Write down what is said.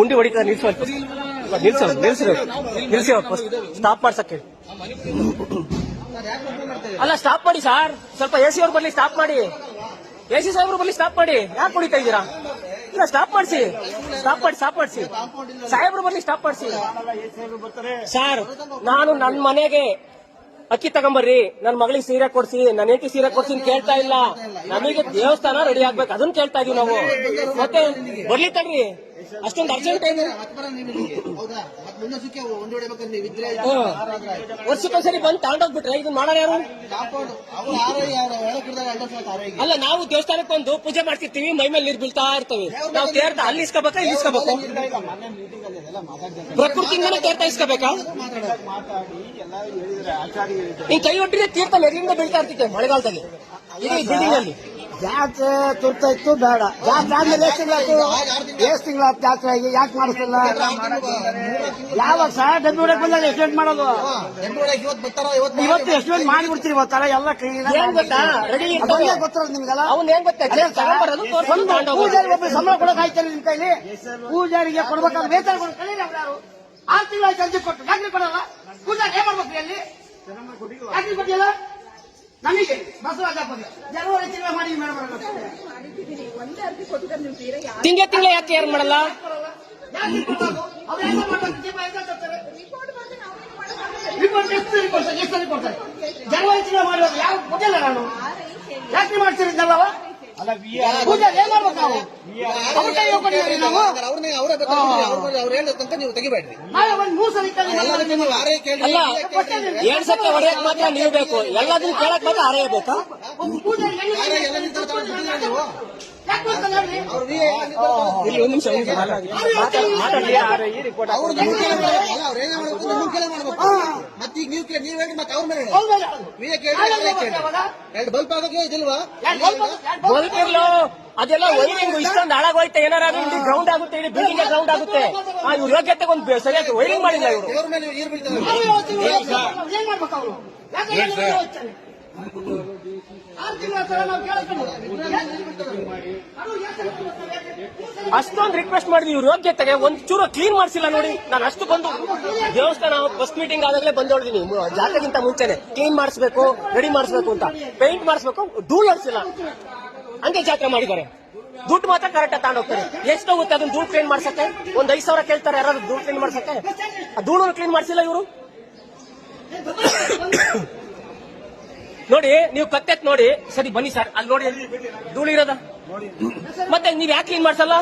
ಉಂಡಿ ಹೊಡಿತಾ ನಿಲ್ಸು ನಿಲ್ಸು ನಿಲ್ಸು ನಿಲ್ಸಿ ಸ್ಟಾಪ್ ಮಾಡ್ಸಕ್ಕೆ. ಅಲ್ಲ ಸ್ಟಾಪ್ ಮಾಡಿ ಸರ್. ಸ್ವಲ್ಪ ಎ ಸಿ ಅವ್ರು ಬರ್ಲಿ ಸ್ಟಾಪ್ ಮಾಡಿ. ಎ ಸಿ ಸಾಹೇಬ್ರು ಬರ್ಲಿ ಸ್ಟಾಪ್ ಮಾಡಿ. ಯಾಕೆ ಹೊಡಿತಾ ಇದ್ದೀರಾ? ಇಲ್ಲ ಸ್ಟಾಪ್ ಮಾಡಿಸಿ. ಸ್ಟಾಪ್ ಮಾಡಿ ಸ್ಟಾಪ್ ಮಾಡಿಸಿ. ಸಾಹೇಬ್ರು ಬರ್ಲಿ ಸ್ಟಾಪ್ ಮಾಡಿಸಿ. ಸರ್, ನಾನು ನನ್ನ ಮನೆಗೆ ಅಕ್ಕಿ ತಗೊಂಬರ್ರಿ. ನನ್ನ ಮಗಳಿಗೆ ಸೀರೆ ಕೊಡ್ಸಿ ನನ್ನ ಹೆಂಡತಿ ಸೀರೆ ಕೊಡ್ಸಿ ಅಂತ ಕೇಳ್ತಾ ಇಲ್ಲ. ನಮಗೆ ದೇವಸ್ಥಾನ ರೆಡಿ ಆಗ್ಬೇಕು. ಅದನ್ನ ಕೇಳ್ತಾ ಇದೀವಿ ನಾವು. ಮತ್ತೆ ಬರ್ಲಿ ತಡ್ರಿ. ಅಷ್ಟೊಂದು ಅರ್ಜೆಂಟ್. ವರ್ಷಕ್ಕೊಂದ್ಸರಿ ಬಂದು ತಗೊಂಡೋಗ್ಬಿಟ್ರೆ ಇದನ್ನ ಮಾಡೋಣ ಯಾರು? ಅಲ್ಲ ನಾವು ದೇವಸ್ಥಾನಕ್ಕೆ ಬಂದು ಪೂಜೆ ಮಾಡ್ತಿರ್ತೀವಿ ಮೈ ಮೇಲೆ ನೀರು ಬೀಳ್ತಾ ಇರ್ತವೆ. ನಾವು ತೇರ್ತಾ ಅಲ್ಲಿ ಇಸ್ಕೋಬೇಕಾ ಇಲ್ಲಿ ಇಸ್ಕೋಬೇಕು? ಪ್ರಕೃತಿ ಪ್ರಕೃತಿಯಿಂದನೇ ತೀರ್ಥ ಇಸ್ಕೋಬೇಕಾ? ನೀನ್ ಕೈ ಒಟ್ಟಿಗೆ ತೀರ್ಥ ಮೆರಿಂದ ಬೀಳ್ತಾ ಇರ್ತಿದ್ದೆ ಮಳೆಗಾಲದಲ್ಲಿ? ಇಡೀ ಬಿಲ್ಡಿಂಗ್ ಅಲ್ಲಿ. ಜಾತ್ರೆ ತುರ್ತಾಯ್ತು ಬೇಡ. ಜಾತ್ರೆ ಆದ್ಮೇಲೆ ಎಷ್ಟು ತಿಂಗಳಾಯ್ತು ಎಷ್ಟು ತಿಂಗಳಾಯ್ತು ಜಾತ್ರೆ? ಆಗಿ ಯಾಕೆ ಮಾಡಿಸ್ತಿಲ್ಲ ಯಾವಾಗ ಸಹ ಡಬ್ಬಿ ಹೊಡಕ್ ಬಂದಾಗ ಎಸ್ಟಿಮೇಟ್ ಮಾಡೋದು? ಇವತ್ತು ಎಸ್ಟಿಮೇಟ್ ಮಾಡಿಬಿಡ್ತೀರಿ ಇವತ್ತರ ಎಲ್ಲ ಕ್ಲೀನ್ ಗೊತ್ತಿರೋದು ನಿಮ್ಗೆಲ್ಲ? ಅವ್ನ್ ಏನ್. ಪೂಜಾರಿ ಒಬ್ಬರು ಸಂಬಳ ಕೊಡಕ್ ಆಯ್ತಾರೆ ನಿಮ್ ಕೈಲಿ? ಪೂಜಾರಿಗೆ ಕೊಡ್ಬೇಕಾದ್ರೆ ವೇತನ ಕೊಡ್ತಾರೆ ಆರು ಅರ್ಜಿ ಕೊಟ್ಟು. ಯಾಕ್ರಿ ಕೊಡಲ್ಲ ಪೂಜಾರಿ ಏನ್ ಮಾಡ್ಬೇಕ್ರಿ ಅಲ್ಲಿ ಯಾಕ್ರಿ ಕೊಟ್ಟಿಲ್ಲ ನಮಗೆ ತಿಂಗ ಜನವರಿ ತಿಂಗಳ ಮಾಡಿ ಮೇಡಮ್ ತಿಂಗಳ ತಿಂಗಳ ಯಾಕೆ ಯಾರು ಮಾಡಲ್ಲ? ಏನು ರಿಪೋರ್ಟ್ ಜನವರಿ ತಿಂಗಳ ಯಾವ ಕೊಟ್ಟಿಲ್ಲ ನಾನು? ಯಾಕೆ ಮಾಡ್ತೀರಿ ಪೂಜೆ ಏನ್ ಮಾಡ್ಬೇಕು ನಾವು? ಅವ್ರ ಕೈ ನಾವು? ಅವ್ರನ್ನೇ ಅವರೇ ಬೇಕಾದ್ರೆ ಅವ್ರು ಅವ್ರು ಹೇಳೋ ತನಕ ನೀವು ತೆಗಿಬೇಡ್ರಿ. ನಾಳೆ ಒಂದು ಮೂರು ಸಲ ಇಟ್ಟಾಗ ನೀವು ಆರೇ ಕೇಳಿ ಅಲ್ಲ ಏಳ್ ಸತ್ಯ ಹೊಡೆಯಕ್ ಮಾತ್ರ ನೀವು ಬೇಕು. ಎಲ್ಲದನ್ನು ಕೇಳಕ್ ಮಾತ್ರ ಒಂದು ಪೂಜೆ ಆರೇ ಇಲ್ಲಿ ಒಂದ್ ನಿಮಿಷ ಮಾತಾಡಿ ಅವ್ರು ಮಾಡ್ಬೇಕು ಈಗ ನೀವು ಕೇಳಿ ನೀವು ಹೇಳಿ ಮತ್ತೆ ಅವ್ರ ಮೇಲೆ. ಹೇಳಿ ಕೇಳಿ ಅವ್ರೇ ಕೇಳಿ ಎರಡು ಬಲ್ಪ್ ಆಗಕ್ಕೆ ಇದಿಲ್ವಾ? ಬಲ್ಪಿರ್ಲು ಅದೆಲ್ಲ ವೈರಿಂಗ್ ಇಷ್ಟೊಂದು ಹಾಳಾಗೋಯ್ತೆ ಏನಾರ ಇಲ್ಲಿ ಗ್ರೌಂಡ್ ಆಗುತ್ತೆ ಇಲ್ಲಿ ಬಿಲ್ಡಿಂಗ್ ಗ್ರೌಂಡ್ ಆಗುತ್ತೆ. ಆ ಇವ್ರ ಯೋಗ್ಯತೆ ಒಂದು ಸರಿಯಾಗಿ ವೈರಿಂಗ್ ಮಾಡಿಲ್ಲ ಇವರು. ದೇವ್ರ ಮೇಲೆ ನೀರು ಬೀಳ್ತದೆ ಆರು ಏಳು ಏನ್ ಮಾಡ್ಬೇಕು ಅವ್ರು? ಯಾಕೆ ಹೋಗ್ತಾರೆ? ಅಷ್ಟೊಂದು ರಿಕ್ವೆಸ್ಟ್ ಮಾಡಿದ್ವಿ, ಇವ್ರ ಯೋಗ್ಯತೆಗೆ ಒಂದ್ ಚೂರು ಕ್ಲೀನ್ ಮಾಡಿಸಿಲ್ಲ ನೋಡಿ. ನಾನು ಅಷ್ಟು ಬಂದು ದೇವಸ್ಥಾನ ಫಸ್ಟ್ ಮೀಟಿಂಗ್ ಆದಾಗಲೇ ಬಂದೋಳಿದೀನಿ ಜಾತ್ರೆಗಿಂತ ಮುಂಚೆನೆ ಕ್ಲೀನ್ ಮಾಡಿಸ್ಬೇಕು ರೆಡಿ ಮಾಡಿಸ್ಬೇಕು ಅಂತ. ಪೇಂಟ್ ಮಾಡಿಸ್ಬೇಕು, ಧೂಳು ಹೊಡಿಸಿಲ್ಲ. ಹಂಗೆ ಜಾತ್ರೆ ಮಾಡಿದ್ದಾರೆ. ದುಡ್ಡು ಮಾತ್ರ ಕರೆಕ್ಟ್ ತಗೊಂಡು ಹೋಗ್ತಾರೆ. ಎಷ್ಟು ಹೋಗುತ್ತೆ ಅದನ್ನ ಧೂಳು ಕ್ಲೀನ್ ಮಾಡ್ಸಕ್ಕೆ? ಒಂದ್ ಐದು ಸಾವಿರ ಕೇಳ್ತಾರೆ ಯಾರಾದ್ರೂ ಧೂಳು ಕ್ಲೀನ್ ಮಾಡ್ಸಕ್ಕೆ? ಆ ಧೂಳು ಕ್ಲೀನ್ ಮಾಡಿಸಿಲ್ಲ ಇವರು? ನೋಡಿ ನೀವು ಕತ್ತೆತ್ ನೋಡಿ. ಸರಿ ಬನ್ನಿ ಸರ್. ಅಲ್ಲಿ ನೋಡಿ ಧೂಳಿರೋದ. ಇರೋದ ಮತ್ತೆ ನೀವ್ ಯಾಕೆ ಕ್ಲೀನ್ ಮಾಡ್ಸಲ್ಲ?